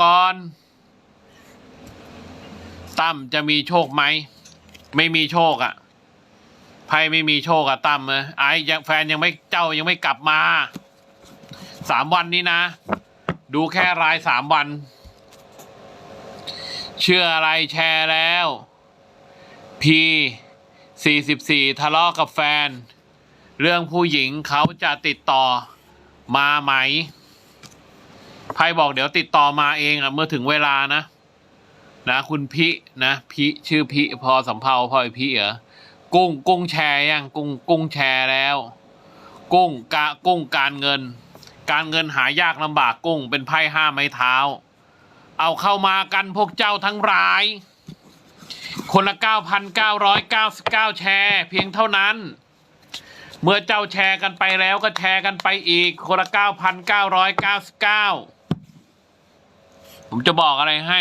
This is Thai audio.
ก่อน ตั้มจะมีโชคไหม ไม่มีโชคอะ่ะไพ่ไม่มีโชคอะตั้มเอไอ้ยังแฟนยังไม่เจ้ายังไม่กลับมาสามวันนี้นะ ดูแค่รายสามวัน เชื่ออะไรแชร์แล้ว พีสี่สิบสี่ทะเลาะกับแฟน เรื่องผู้หญิงเขาจะติดต่อมาไหม ไพ่บอกเดี๋ยวติดต่อมาเองอะเมื่อถึงเวลานะนะคุณพินะพิชื่อพิพอสำเพาพอไอพิเหรอกุ้งกุ้งแชร์ยังกุ้งกุ้งแชร์แล้ว กุ้งกะกุ้งการเงิน การเงินหายากลำบากกุ้งเป็นไพ่ห้าไม้เท้า เอาเข้ามากันพวกเจ้าทั้งหลาย คนละ 9,999 แชร์ เพียงเท่านั้น เมื่อเจ้าแชร์กันไปแล้วก็แชร์กันไปอีก คนละ 9,999 ผมจะบอกอะไรให้